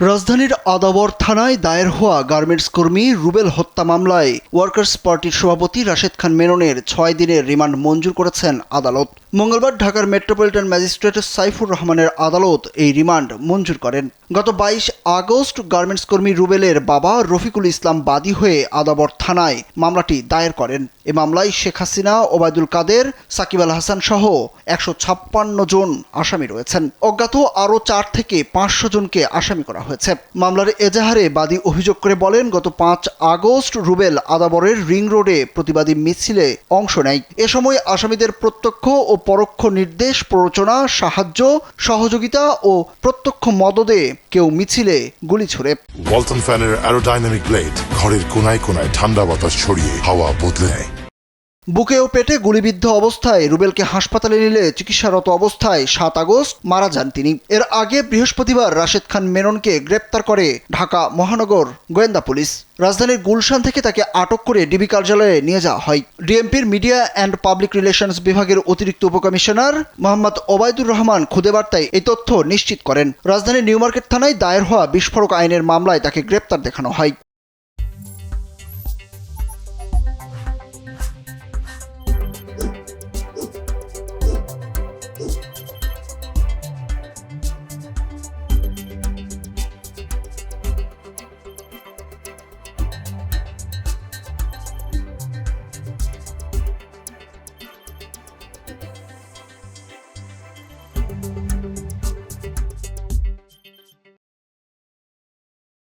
রাজধানীর আদাবর থানায় দায়ের হওয়া গার্মেন্টস কর্মী রুবেল হত্যা মামলায় ওয়ার্কার্স পার্টির সভাপতি রাশেদ খান মেননের ছয় দিনের রিমান্ড মঞ্জুর করেছেন আদালত। মঙ্গলবার ঢাকার মেট্রোপলিটন ম্যাজিস্ট্রেট সাইফুর রহমানের আদালত এই রিমান্ড মঞ্জুর করেন। গত বাইশ আগস্ট গার্মেন্টস কর্মী রুবেলের বাবা রফিকুল ইসলাম বাদী হয়ে আদাবর থানায় মামলাটি দায়ের করেন। এ মামলায় শেখ হাসিনা, ওবায়দুল কাদের, সাকিব আল হাসান সহ একশো ছাপ্পান্ন জন আসামি রয়েছেন। অজ্ঞাত আরও চার থেকে পাঁচশো জনকে আসামি করা হয়েছে। মামলার এজাহারে বাদী অভিযোগ করে বলেন, গত পাঁচ আগস্ট রুবেল আদাবরের রিং রোডে প্রতিবাদী মিছিলে অংশ নেয়। এ সময় আসামিদের প্রত্যক্ষ ও পরোক্ষ নির্দেশ, প্ররোচনা, সাহায্য, সহযোগিতা ও প্রত্যক্ষ মদদে কেউ মিছিলে গুলি ছুড়ে। ওয়ালটন ফ্যানের অ্যারোডাইনামিক ব্লেড ঘরের কোনায় কোনায় ঠান্ডা বাতাস ছড়িয়ে হাওয়া বদলে নেয়। বুকে ও পেটে গুলিবিদ্ধ অবস্থায় রুবেলকে হাসপাতালে নিলে চিকিৎসারত অবস্থায় সাত আগস্ট মারা যান তিনি। এর আগে বৃহস্পতিবার রাশেদ খান মেননকে গ্রেপ্তার করে ঢাকা মহানগর গোয়েন্দা পুলিশ। রাজধানীর গুলশান থেকে তাকে আটক করে ডিবি কার্যালয়ে নিয়ে যাওয়া হয়। ডিএমপির মিডিয়া অ্যান্ড পাবলিক রিলেশনস বিভাগের অতিরিক্ত উপকমিশনার মোহাম্মদ ওবায়দুর রহমান খুদে বার্তায় এই তথ্য নিশ্চিত করেন। রাজধানীর নিউ মার্কেট থানায় দায়ের হওয়া বিস্ফোরক আইনের মামলায় তাকে গ্রেপ্তার দেখানো হয়।